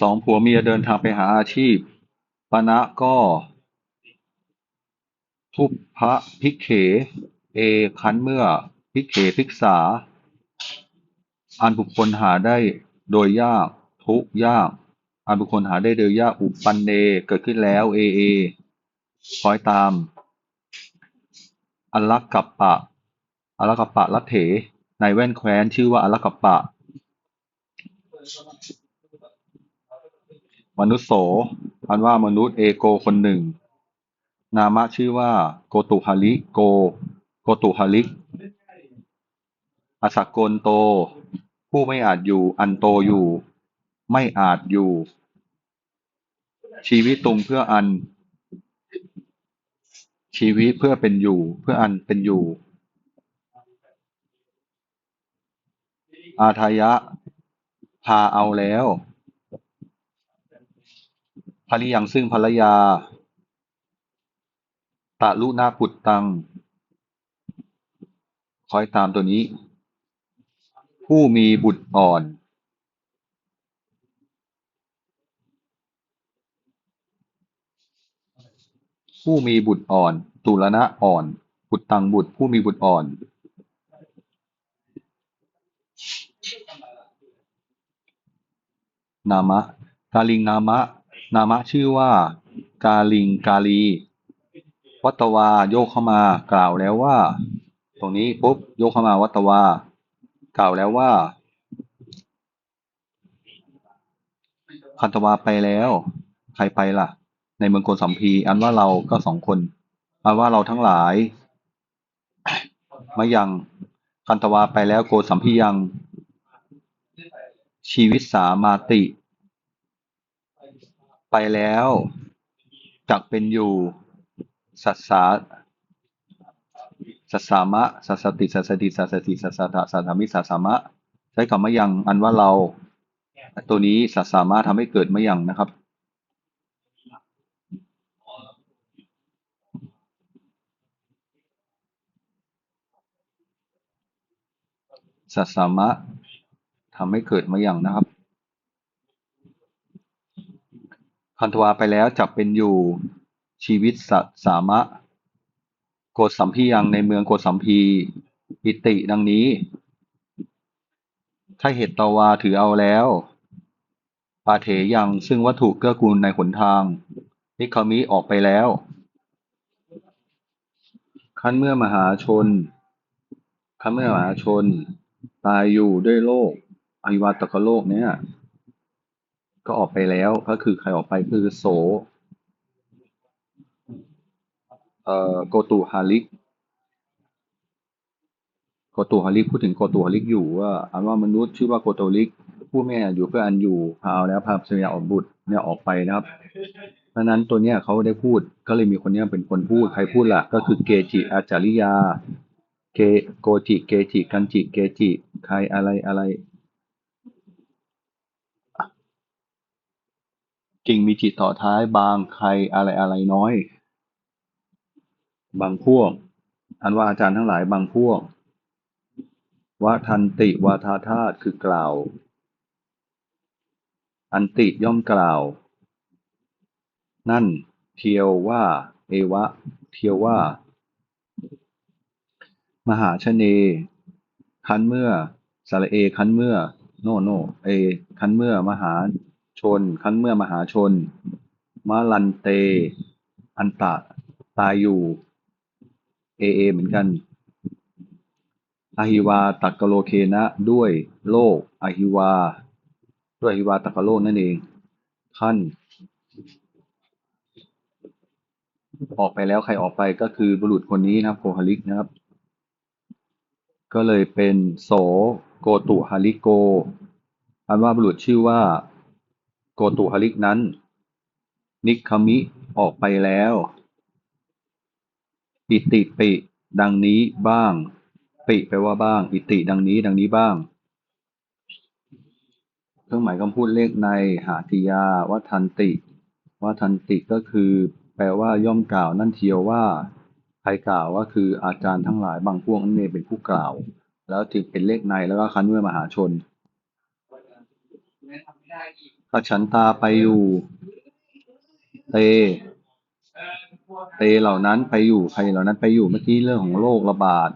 สองผัวเมียเดินทางไปหาอาชีพปณะก็ ทุพพะภิกเข เอคันเมื่อภิกเขภิกษา อันบุคคลหาได้โดยยาก ทุกยาก อันบุคคลหาได้โดยยากอุปันเนเกิดขึ้นแล้วเอเอคอยตามอลักกัปปะอลักกัปปะลัทเถในแว่นแคว้นชื่อว่าอลักกัปปะ มนุษโสอันว่ามนุษย์เอโกคนหนึ่ง นามะชื่อว่าโกตุหลิโก โกตุหลิกอสักโกนโต ผู้ไม่อาจอยู่ อันโตอยู่ ไม่อาจอยู่ ชีวิตตุงเพื่ออัน ชีวิตเพื่อเป็นอยู่ เพื่ออันเป็นอยู่ อาทายะ พาเอาแล้ว ภริยังซึ่งภรรยาตะลุนาปุตตัง คอยตามตัวนี้ ผู้มีบุตรอ่อน ผู้มีบุตรอ่อน ตุลนะอ่อน บุตรตังบุตร ผู้มีบุตรอ่อนนามะกาลิงนามะ นามะชื่อว่า กาลิงกาลี วัตวาโยกเข้ามากล่าวแล้วว่า ตรงนี้ปุ๊บโยกเข้ามาวัตวา กล่าวแล้วว่าคันตวาไปแล้ว ใครไปล่ะ ในเมืองโกสัมพี อันว่าเราก็สองคน อันว่าเราทั้งหลายมายังคันตวาไปแล้วโกสัมพียัง ชีวิตสามาติ ไปแล้วจักเป็นอยู่ สัสสาสัสสามะ สัสสติ สัสสติ สัสสติ สัสสะสัสสามิ สัสสามะ ใช้คำมะยัง อันว่าเรา ตัวนี้สัสสามะทำให้เกิดไมะยังนะครับ สัสสามะทำให้เกิดไมะยังนะครับ คันธวาไปแล้วจักเป็นอยู่ชีวิตสัสสามะ โกสัมพียังในเมืองโกสัมพีอิติดังนี้ ถ้าเหตุตวาถือเอาแล้วปาเถยังซึ่งวัตถุเกื้อกูลในหนทางนิคามิออกไปแล้ว ขั้นเมื่อมหาชนขั้นเมื่อมหาชน ตายอยู่ด้วยโลกอวิวัตกโลกเนี่ย ก็ออกไปแล้วก็คือใครออกไปคือโสเอ่อโกตุฮาลิกโกตุฮาลิกพูดถึงโกตุฮาลิกอยู่ว่าอันว่ามนุษย์ชื่อว่าโกตุฮาลิกผู้แม่อยู่เพื่ออันอยู่พาเอาแล้วพาสยาออกบุตรเนี่ยออกไปนะครับเพราะนั้นตัวเนี้ยเขาได้พูดก็เลยมีคนเนี้ยเป็นคนพูดใครพูดล่ะ ก็คือเกจิอาจาริยา เกโกจิเกจิกันจิเกจิ ใครอะไรอะไร จริงมีจิตต่อท้ายบางใครอะไรอะไรน้อย บางพวก อันว่าอาจารย์ทั้งหลายบางพวกวะทันติวาทาธาตุคือกล่าว อันติย่อมกล่าว นั่นเทียวว่า เอวะ เทียวว่า มหาชเน คันเมื่อสาระเอคันเมื่อ โนโนเอ คันเมื่อมหา ชน ครั้นเมื่อมหาชนมาลันเต อันตะตายอยู่เอเอเหมือนกันอหิวาตักกโลเคนะด้วยโลกอหิวา ด้วยอหิวาตักกโลกนั่นเอง ท่าน ออกไปแล้วใครออกไปก็คือบุรุษคนนี้นะครับโกหลิกนะครับ ก็เลยเป็นโสโกตุฮาลิโกอันว่าบุรุษชื่อว่า โกตุฮาลิกนั้น นิคามิ ออกไปแล้ว อิติปิ ดังนี้บ้าง ปิแปลว่าบ้าง อิติดังนี้ ดังนี้บ้าง เครื่องหมายคำพูดเลขในหาติยาวัทันติวัทันติก็คือ แปลว่าย่อมกล่าวนั่นเทียวว่าใครกล่าวว่าคืออาจารย์ทั้งหลายบางพวกนั่นเองเป็นผู้กล่าว แล้วจึงเป็นเลขในแล้วก็คันเมื่อมหาชนขัด ฉันตาไปอยู่ เต เตเหล่านั้นไปอยู่ใครเหล่านั้นไปอยู่เมื่อกี้เรื่องของโรคระบาด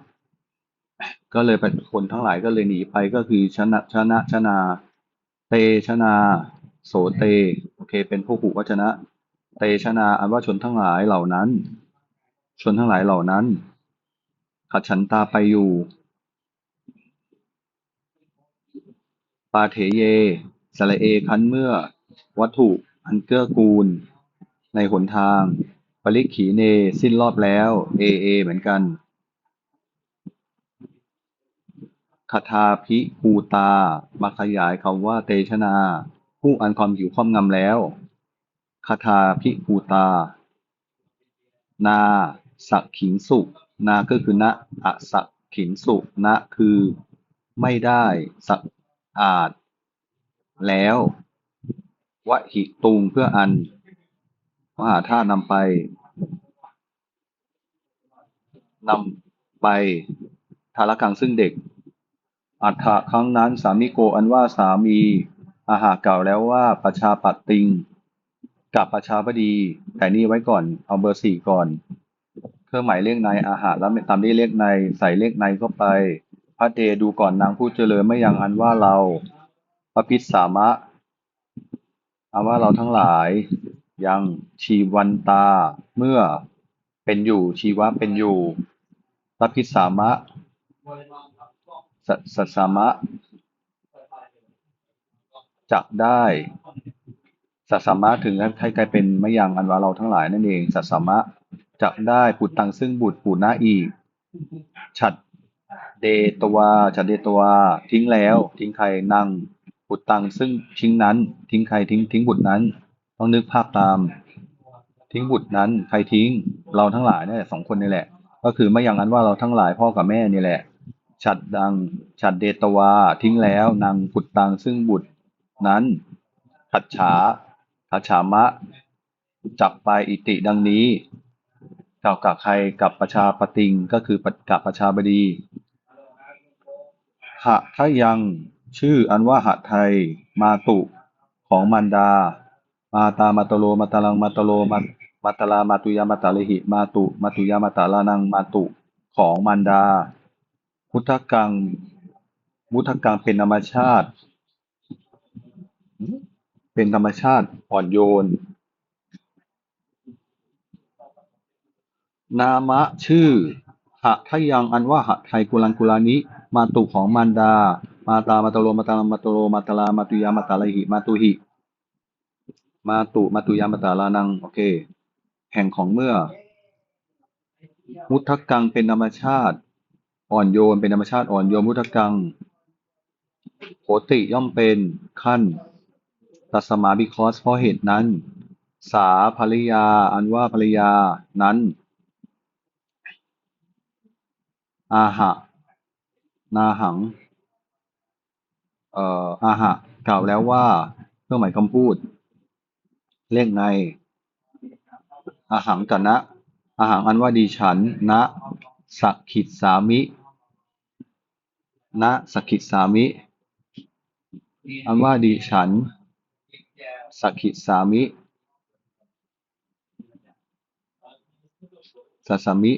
ก็เลยไปคนทั้งหลายก็เลยหนีไปก็คือชนะชนะชนาเตชนาโสเต โอเค เป็นผู้ผูวจนะ เตชนาอันว่าชนทั้งหลายเหล่านั้น ชนทั้งหลายเหล่านั้น ขัดฉันตาไปอยู่ ปาเถเย สระเอคันเมื่อ วัตถุอันเกื้อกูล ในหนทาง ปริขีเน สิ้นรอบแล้ว เอเอ เหมือนกันคาทาพิปูตา มาขยายคำว่าเตชนา ผู้อันความหิวครอบงำแล้วคาทาพิปูตา นาสักขิงสุนาก็คือณอสักขิงสุณคือไม่ได้สักอาด แล้ววะหิตุงเพื่ออัน มหาธาตุนำไปนำไปทารกังซึ่งเด็ก อัฏฐะครั้งนั้นสามิโกอันว่าสามีอาหากล่าวแล้วว่าประชาปัตติง กับประชาบดี แต่นี่ไว้ก่อน เอาเบอร์สี่ก่อน เครื่องหมายเลขในอาหารแล้วตามด้วยเลขในใส่เลขในเข้าไป พระเดดูก่อนนางผู้เจริญไม่ยังอันว่าเรา พระพิสามะอันว่าเราทั้งหลาย ยังชีวันตาเมื่อเป็นอยู่ชีวะเป็นอยู่พระพิสามะสัสสามะจักได้สัสสามะถึงให้กลายเป็นไมะยังอันว่าเราทั้งหลายนั่นเองสัสสามะจักได้ปุตตังซึ่งบุตรปูนาอีก ฉัดเดตวาฉัดเดตวาทิ้งแล้ว ทิ้งใครนั่ง บุตรตังซึ่งทิ้งนั้น ทิ้งใครทิ้ง ทิ้งบุตรนั้น ต้องนึกภาพตาม ทิ้งบุตรนั้น ใครทิ้ง เราทั้งหลายนี่แหละสองคนนี่แหละ ก็คือไม่อย่างนั้นว่าเราทั้งหลายพ่อกับแม่นี่แหละ ฉัดดัง ฉัดเดตวา ทิ้งแล้วนางบุตรตังซึ่งบุตรนั้นขัดฉาขัดฉามะ จับไปอิติดังนี้กล่าวกับใครกับประชาปติงก็คือกับประชาบดีหะถ้ายัง ชื่ออันว่าหะไทย มาตุ ของมันดา มาตามาตโล มาตาลังมาตโลมามาตลามาตุยามาตาลหิ มาตุ มาตุยามาตาลานังมาตุ ของมันดา พุทธกังมุทธกังเป็นธรรมชาติ เป็นธรรมชาติอ่อนโยน นามะชื่อหะทยังอันว่าหะไทยกุลังกุลานิ มาตุของมันดา มาตามาตโลมาตามาตโลมาตลามาตุยามาตาลหิ มาตุหิ มาตุมาตุยามาตาลานัง โอเค แห่งของเมื่อ มุทธกังเป็นธรรมชาติ อ่อนโยนเป็นธรรมชาติอ่อนโยนมุทธกังโหติย่อมเป็นขั้นตัสมาบิคอสเพราะเหตุนั้น สาภริยา อันว่าภริยานั้น อาหะ นาหัง เอ่ออาหะกล่าวแล้วว่าเครื่องหมายคำพูด เลขในอาหังกนะอาหังอันว่าดีฉันนะสักขิดสามินะสักขิดสามิ อันว่าดีฉันสักขิดสามิสัสมิ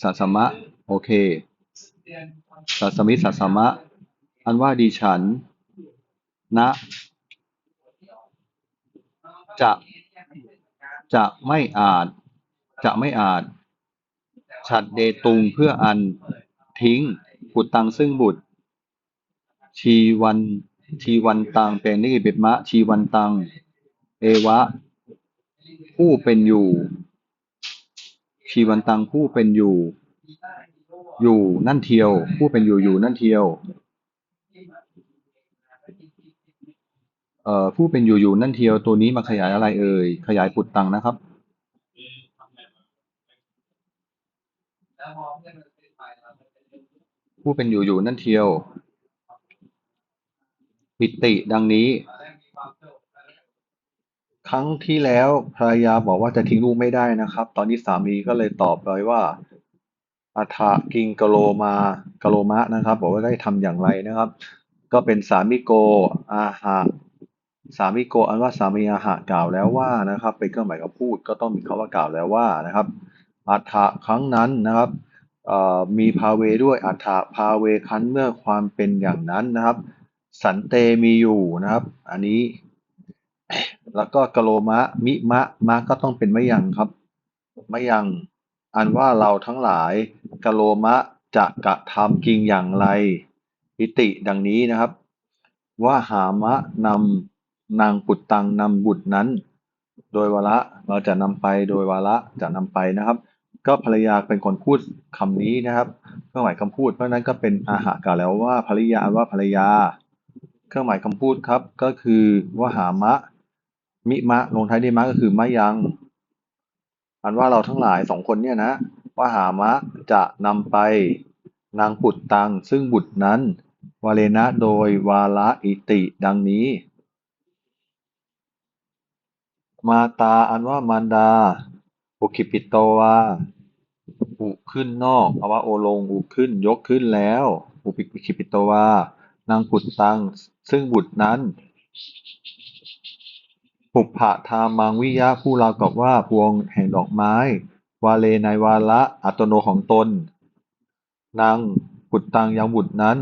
สัสมะ โอเคสัสมิสัสมะ อันว่าดีฉันนะจะ จะไม่อาจ จะไม่อาจ ฉัดเดตุงเพื่ออัน ทิ้งบุตรตังซึ่งบุตร ชีวัน ชีวันตังเป็นนิเบตมะ ชีวันตัง เอวะ ผู้เป็นอยู่ ชีวันตังผู้เป็นอยู่ อยู่นั่นเทียว ผู้เป็นอยู่อยู่นั่นเทียว เอ่อผู้เป็นอยู่อยู่นั่นเทียวตัวนี้มาขยายอะไรเอ่ย ขยายปุตตังนะครับ ผู้เป็นอยู่อยู่นั่นเทียว ปิติดังนี้ ครั้งที่แล้วภรรยาบอกว่าจะทิ้งลูกไม่ได้นะครับ ตอนนี้สามีก็เลยตอบไปว่าอัฐากิงกโลมากโลมะนะครับ บอกว่าได้ทำอย่างไรนะครับ ก็เป็นสามิโกอาหะ สามิโกอันว่าสามีอาหะกล่าวแล้วว่านะครับเป็นเครื่องหมายคำพูดก็ต้องมีคำว่ากล่าวแล้วว่านะครับอัฏฐะครั้งนั้นนะครับมีภาเวด้วยอัฏฐะภาเวคันเมื่อความเป็นอย่างนั้นนะครับ สันเตมีอยู่นะครับ อันนี้ แล้วก็กะโลมะมิมะมะก็ต้องเป็นไมะยังครับไมะยังอันว่าเราทั้งหลายกะโลมะจะกระทำจริงอย่างไรอิติดังนี้นะครับ ว่าหามะนำ นางปุตตังนำบุตรนั้น โดยวาระเราจะนำไปโดยวาระจะนำไปนะครับ ก็ภรรยาเป็นคนพูดคำนี้นะครับ เครื่องหมายคำพูดเพราะนั้นก็เป็นอาหะกล่าวแล้วว่าภรรยาว่าภรรยา เครื่องหมายคำพูดครับ ก็คือว่าหามะ มิมะลงท้ายด้วยมะก็คือมะยัง อันว่าเราทั้งหลายสองคนเนี่ยนะว่าหามะจะนำไปนางปุตตังซึ่งบุตรนั้น วาเลนะโดยวาระอิติดังนี้ มาตาอันว่ามารดา อุคิปิโตวา อุขึ้นนอกภาวะโอลง อุขึ้นยกขึ้นแล้ว อุปิคิปิโตวา นางปุตตัง ซึ่งบุตรนั้นปุพพะทามังวิยะผู้เราวกับว่าพวงแห่งดอกไม้ วาเลในวาระอัตโนของตน นางปุตตังยังบุตรนั้น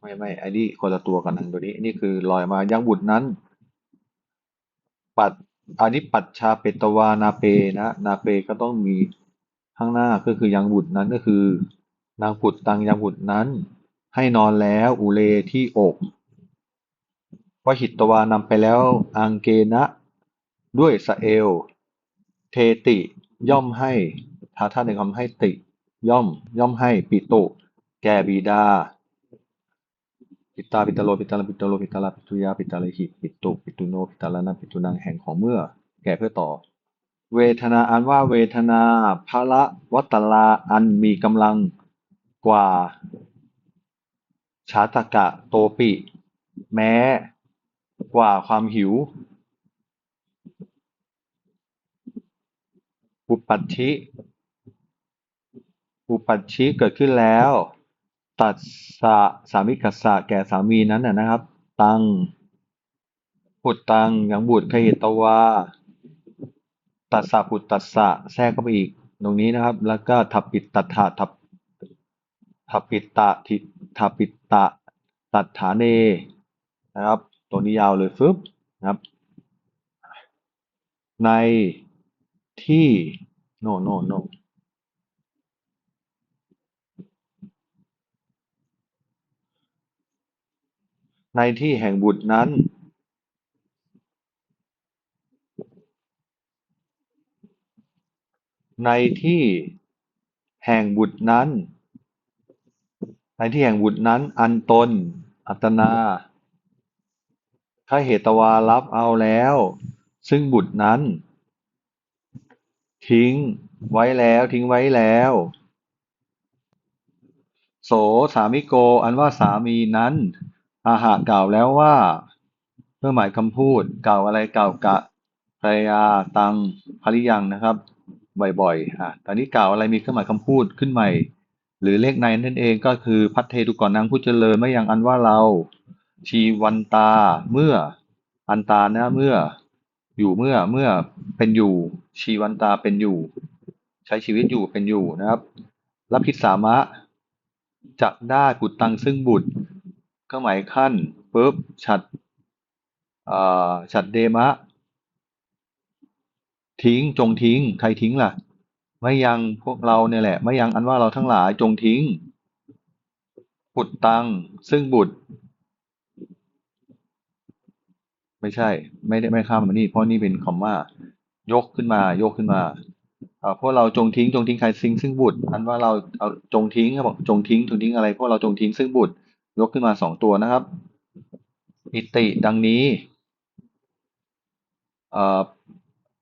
ไม่ไม่ไอ้นี่คนละตัวกันนะตัวนี้นี่คือลอยมายังบุตรนั้น ปัดอันนี้ปัจชาเปตวานาเปนะนาเปก็ต้องมีข้างหน้าก็คือยังบุตรนั้นก็คือ นางปุตตังยังบุตรนั้น ให้นอนแล้วอุเลที่อกวหิตวานำไปแล้วอังเกนะด้วยสเอล เทติย่อมให้ถ้าท่านึงคำให้ติ ย่อมย่อมให้ปิตุแก่บิดา ปิตาปิตาโลปิตาลปิตาโลปิตาลาปิตุยาปิตาลหิปิตุปิตุโนปิตาลานาปิตุนังแห่งของเมื่อ แก่เพื่อต่อ เวทนาอันว่าเวทนาภละวัตลาอันมีกำลังกว่าชาตกะโตปิ แม้กว่าความหิวอุปัชชิอุปัชชิเกิดขึ้นแล้ว ตัดสะสามิกัสสะแก่สามีนั้นนะนะครับ ตังปุตตังยังบุตรขยิตวาตัสสะปุตตัสสะแทรกเข้าไปอีกตรงนี้นะครับ แล้วก็ทับปิตตัถะทับทับปิตตะทิทับปิตตะ ตัดฐานเนนะครับ ตัวนี้ยาวเลยฟึบนะครับ ในที่โนโนโน ในที่แห่งบุตรนั้นในที่แห่งบุตรนั้น ในที่แห่งบุตรนั้น อันตน อัตนาข้าเหตวารับเอาแล้ว ซึ่งบุตรนั้น ทิ้งไว้แล้วทิ้งไว้แล้ว โสสามิโก อันว่าสามีนั้น อาหะกล่าวแล้วว่าเพื่อหมายคำพูดกล่าวอะไรกล่าวกะภรรยาตังภริยังนะครับ บ่อยๆอะตอนนี้กล่าวอะไรมีเครื่องหมายคำพูดขึ้นใหม่ หรือเลขในนั่นเองก็คือพัทเทตุก่อนนางผู้เจริญไม่ยังอันว่าเราชีวันตาเมื่ออันตานะเมื่อ อยู่เมื่อเมื่อเป็นอยู่ ชีวันตาเป็นอยู่ ใช้ชีวิตอยู่เป็นอยู่นะครับรับพิสามะจะได้ปุตตังซึ่งบุตร เครื่องหมายขั้นปุ๊บฉัดฉัดเดมะ ทิ้งจงทิ้ง ใครทิ้งล่ะ ไม่ยังพวกเราเนี่ยแหละ ไม่ยังอันว่าเราทั้งหลายจงทิ้งปุตรตัง ซึ่งบุตร ไม่ใช่ ไม่ได้ไม่ข้ามมานี่ เพราะนี่เป็นคำว่า ยกขึ้นมายกขึ้นมาอ่าพวกเราจงทิ้งจงทิ้งใครทิ้งซึ่งบุตร อันว่าเราเอาจงทิ้งเขาบอกจงทิ้งจงทิ้งอะไรพวกเราจงทิ้งซึ่งบุตร ยกขึ้นมาสองตัวนะครับ อิติดังนี้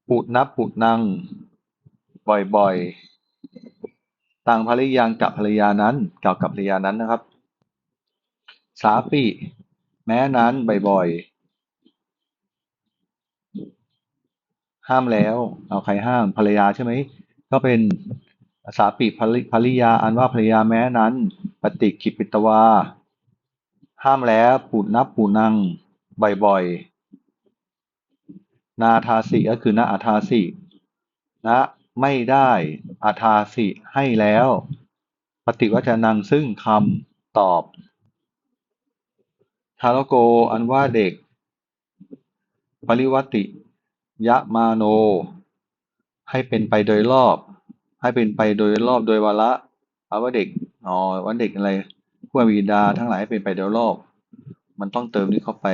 ปุนับปุนัง บ่อยๆ ต่างภริยังกับภรรยานั้นกล่าวกับภรรยานั้นนะครับ สาปิ แม้นั้นบ่อยๆ ห้ามแล้ว เอาใครห้ามภรรยาใช่ไหม ก็เป็นสาปิภริภริยาอันว่าภรรยาแม้นั้น ปฏิกิปปิตวา ห้ามแล้วปูนับปูนัง บ่อยๆ นาทาสิก็คือนะอาทาสินะไม่ได้อาทาสิให้แล้ว ปฏิวัจนังซึ่งคำตอบทารโกอันว่าเด็ก ปริวัติ ยะมาโน ให้เป็นไปโดยรอบ ให้เป็นไปโดยรอบโดยวาระเอาว่าเด็กอ๋อว่าเด็กอะไร ผู้บิดาทั้งหลายให้เป็นไปโดยรอบ มันต้องเติมนี้เข้าไป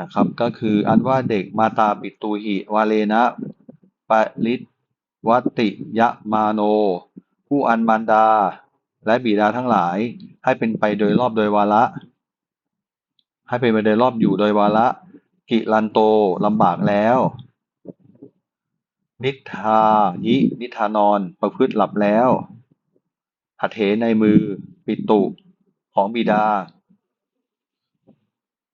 นะครับ ก็คืออันว่าเด็กมาตาปิตูหิ วาเลนะปริวัติยะมาโน ผู้อันมารดา และบิดาทั้งหลาย ให้เป็นไปโดยรอบโดยวาระ ให้เป็นไปโดยรอบอยู่โดยวาระกิลันโตลำบากแล้ว นิทายินิทานอนประพฤติหลับแล้ว หัตเถในมือ ปิตุของบิดา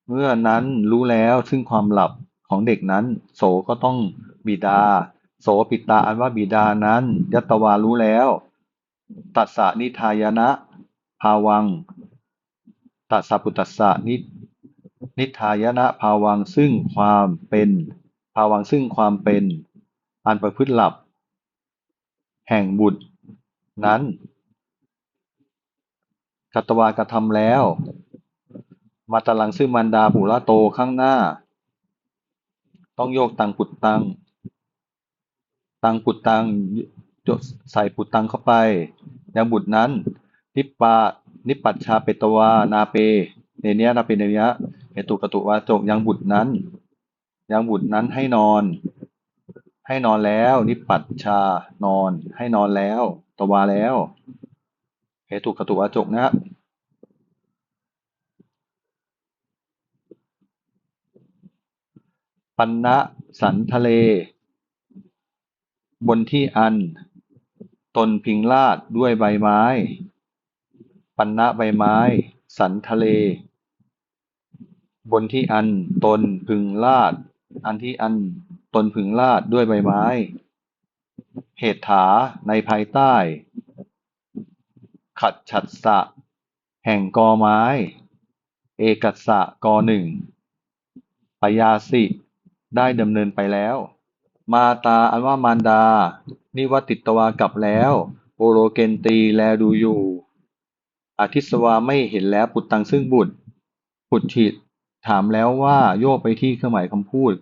เมื่อนั้นรู้แล้วซึ่งความหลับของเด็กนั้น โสก็ต้องบิดา โสปิตาอันว่าบิดานั้น ยัตวารู้แล้ว ตัสสะนิทายนะภาวัง ตัสสะปุตตัสสะนินิทายนะภาวังซึ่งความเป็นภาวังซึ่งความเป็น อันประพฤติหลับ แห่งบุตรนั้น กัตวากระทำแล้ว มาตลังซึ่งมันดาปุระโตข้างหน้า ต้องโยกตังปุดตัง ตังปุดตังจดใส่ปุดตังเข้าไป ยังบุตรนั้น นิปปานิปัชชาเปตวานาเป เนเนียนาเปเนเนียเหตุกตุวาจกยังบุตรนั้น ยังบุตรนั้นให้นอน ให้นอนแล้ว นิปปัชชานอน ให้นอนแล้ว ตวาแล้ว เหตุกตุวาจกนะครับปันนะสันทะเล บนที่อัน ตนพิงลาดด้วยใบไม้ ปันนะใบไม้ สันทะเล บนที่อัน ตนพึงลาด อันที่อัน ตนพึงลาดด้วยใบไม้ เหตุถาในภายใต้ ขัดฉัดสะ แห่งกอไม้ เอกัสสะกอหนึ่งปยาสิ ได้ดำเนินไปแล้ว มาตาอันว่ามารดา นิวัติตวากลับแล้วโอโรเกนตีแลดูอยู่อาทิสวาไม่เห็นแล้วปุตตังซึ่งบุตรปุตฉิดถามแล้วว่าโยกไปที่เครื่องหมายคำพูด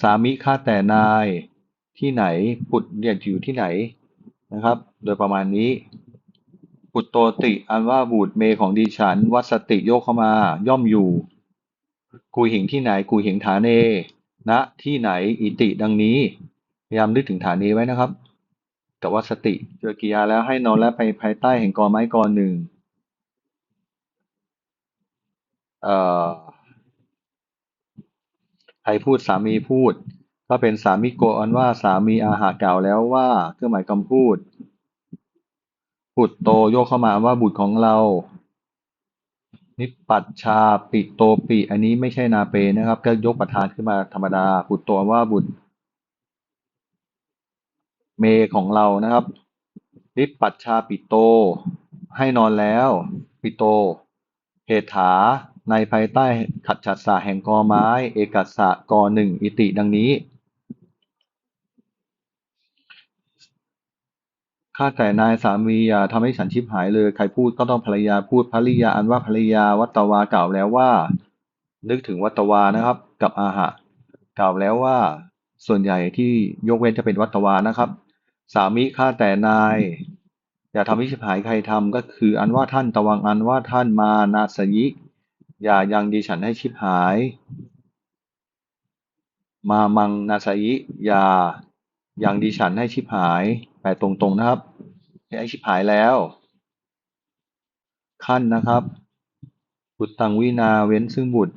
สามิฆ่าแต่นายที่ไหนปุตเรียอยู่ที่ไหนนะครับ โดยประมาณนี้ ปุตโตติ อันว่าบุตรเมของดิฉัน วัสติโยกเข้ามา ย่อมอยู่กุยหิงที่ไหนกุยหิงฐานเนณที่ไหน อิติดังนี้ พยายามนึกถึงฐานนี้ไว้นะครับ กับว่าสติเจอกิยาแล้วให้นอนและไปภายใต้แห่งกอไม้กอหนึ่งเอ่อใครพูดสามีพูด ก็เป็นสามีโกอันว่าสามีอาหารกล่าวแล้วว่าเครื่องหมายคำพูด บุตโตโยกเข้ามาว่าบุตรของเรา นิปัชชาปิโตปิ อันนี้ไม่ใช่นาเปนะครับ ก็ยกประธานขึ้นมาธรรมดาบุตรตัวว่าบุตร เมของเรานะครับ นิปัชชาปิโต ให้นอนแล้ว ปิโตเหตถาในภายใต้ขัดฉัดสะแห่งกอไม้ เอกัสสะกอหนึ่งอิติดังนี้ ข้าแต่นายสามีอย่าทำให้ฉันชิบหายเลย ใครพูดก็ต้องภรรยาพูดภริยาอันว่าภรรยาวัตวากล่าวแล้วว่า นึกถึงวัตวานะครับ กับอาหะกล่าวแล้วว่า ส่วนใหญ่ที่ยกเว้นจะเป็นวัตวานะครับ สามีข้าแต่นาย อย่าทำให้ชิบหายใครทำก็คืออันว่าท่านตวังอันว่าท่านมานาสยิ อย่ายังดิฉันให้ชิบหาย มามังนาสยิอย่ายังดิฉันให้ชิบหายแปลตรงๆนะครับ ให้ชิบหายแล้ว ขั้นนะครับ บุตรตังวินาเว้นซึ่งบุตร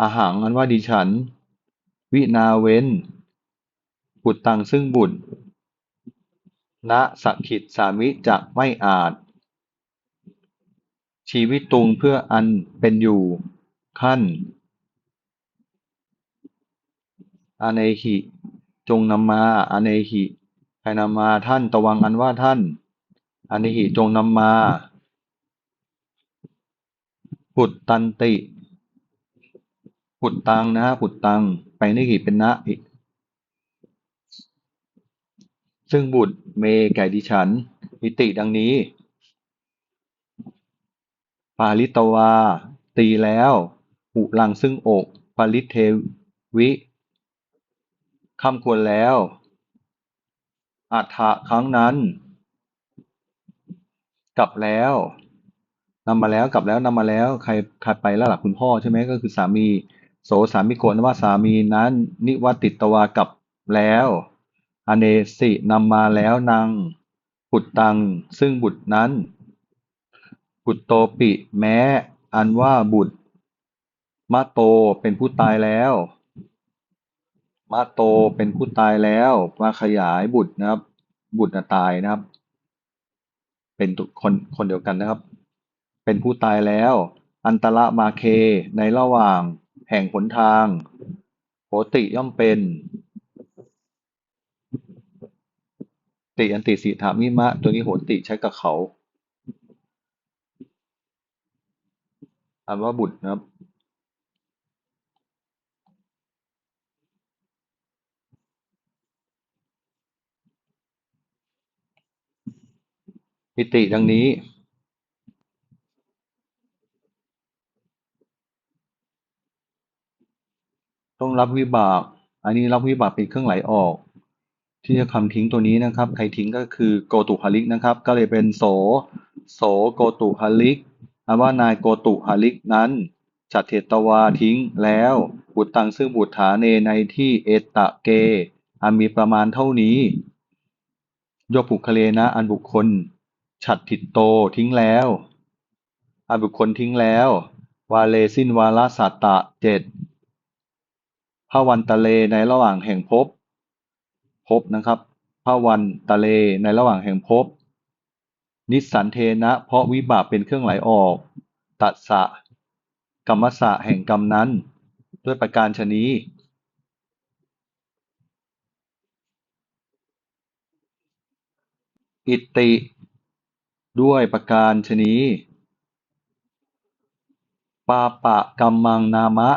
อาหารอันว่าดิฉัน วินาเว้น บุตรตังซึ่งบุตรณสักขิดสามิจะไม่อาจ ชีวิตตุงเพื่ออันเป็นอยู่ ขั้นอเนหิ จงนำมาอเนหิ ใครนำมาท่านตวังอันว่าท่านอเนหิจงนำมาปุตตันติปุตตังนะฮะปุตตัง ไปในกีเป็นนะอีกซึ่งบุตรเมแก่ดิฉัน อิติดังนี้ ปาลิตวา ตีแล้วอุลังซึ่งอกปาลิเทวิคำควรแล้ว อัฏฐะครั้งนั้น กลับแล้วนำมาแล้วกลับแล้วนำมาแล้วใครใครไปแล้วหล่ะคุณพ่อใช่ไหมก็คือสามี โสสามิโกนว่าสามีนั้น นิวัติตวากลับแล้ว อเนสินำมาแล้วนางบุตรตังซึ่งบุตรนั้น บุตรโตปิแม้ อันว่าบุตรมาโตเป็นผู้ตายแล้ว มาโตเป็นผู้ตายแล้ว มาขยายบุตรนะครับ บุตรนะตายนะครับ เป็นตุคนคนเดียวกันนะครับ เป็นผู้ตายแล้ว อันตระมาเคในระหว่างแห่งหนทางโหติย่อมเป็น ติอันติสิถามิมะ ตัวนี้โหติใช้กับเขาอันว่าบุตรนะครับ อิติดังนี้ ต้องรับวิบาก อันนี้รับวิบากเป็นเครื่องไหลออก ที่จะคำทิ้งตัวนี้นะครับ ใครทิ้งก็คือโกตุหาลิกนะครับ ก็เลยเป็นโส โสโกตุหาลิกอันว่านายโกตุหาลิกนั้นจัดเทตวาทิ้งแล้ว บุตรตังซึ่งบุตรฐาเนในที่เอตะเก อันมีประมาณเท่านี้โยปุคเลนะอันบุคคล ฉัดทิตโตทิ้งแล้วอันบุคคลทิ้งแล้ว วาเลสิ้นวาลสัตตะเจ็ดพระวันตะเลในระหว่างแห่งภพภพนะครับพระวันตะเลในระหว่างแห่งภพนิสสันเทนะ เพราะวิบากเป็นเครื่องไหลออก ตัดสะกรรมสะแห่งกรรมนั้น ด้วยประการชนี้อิติ ด้วยประการชนี้ ปาปะกัมมังนามะ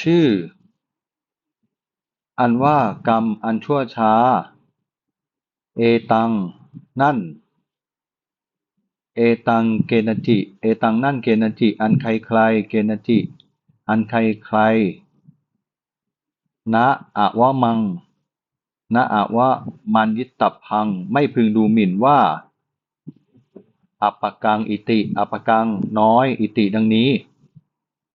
ชื่อ อันว่ากรรมอันชั่วช้า เอตัง นั่น เอตังเกณจิ เอตังนั่นเกณจิ อันใครใครเกณจิ อันใครใคร นะอะวะมัง นะอะวะมันยิตตพัง ไม่พึงดูหมิ่นว่า อัปปกัง อิติ อัปปกัง น้อย อิติดังนี้